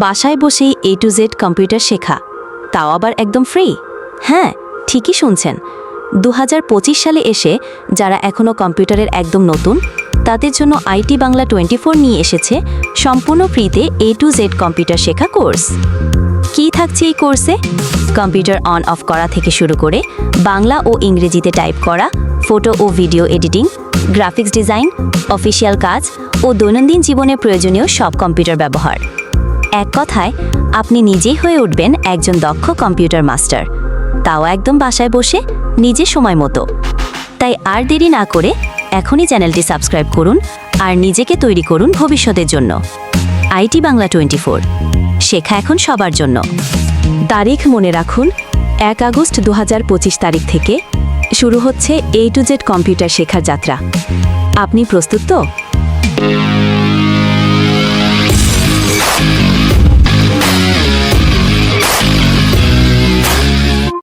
বাসায় বসেই এ to Z computer শেখা। তাও আবার একদম ফ্রি হ্যাঁ ঠিকই শুনছেন। দু হাজার পঁচিশ সালে এসে যারা এখনও কম্পিউটারের একদম নতুন, তাদের জন্য আইটি বাংলা টোয়েন্টি নিয়ে এসেছে সম্পূর্ণ ফ্রিতে এ টু জেড কম্পিউটার শেখা কোর্স। কী থাকছে এই কোর্সে? কম্পিউটার অন অফ করা থেকে শুরু করে বাংলা ও ইংরেজিতে টাইপ করা, ফটো ও video editing, graphics design, official কাজ ও দৈনন্দিন জীবনে প্রয়োজনীয় সব কম্পিউটার ব্যবহার। এক কথায়, আপনি নিজেই হয়ে উঠবেন একজন দক্ষ কম্পিউটার মাস্টার। তাও একদম বাসায় বসে, নিজে সময় মতো। তাই আর দেরি না করে এখনই চ্যানেলটি সাবস্ক্রাইব করুন আর নিজেকে তৈরি করুন ভবিষ্যতের জন্য। আইটি বাংলা টোয়েন্টি ফোর শেখা এখন সবার জন্য। তারিখ মনে রাখুন, এক আগস্ট দু হাজার পঁচিশ তারিখ থেকে শুরু হচ্ছে এ টু জেড কম্পিউটার শেখার যাত্রা। আপনি প্রস্তুত তো?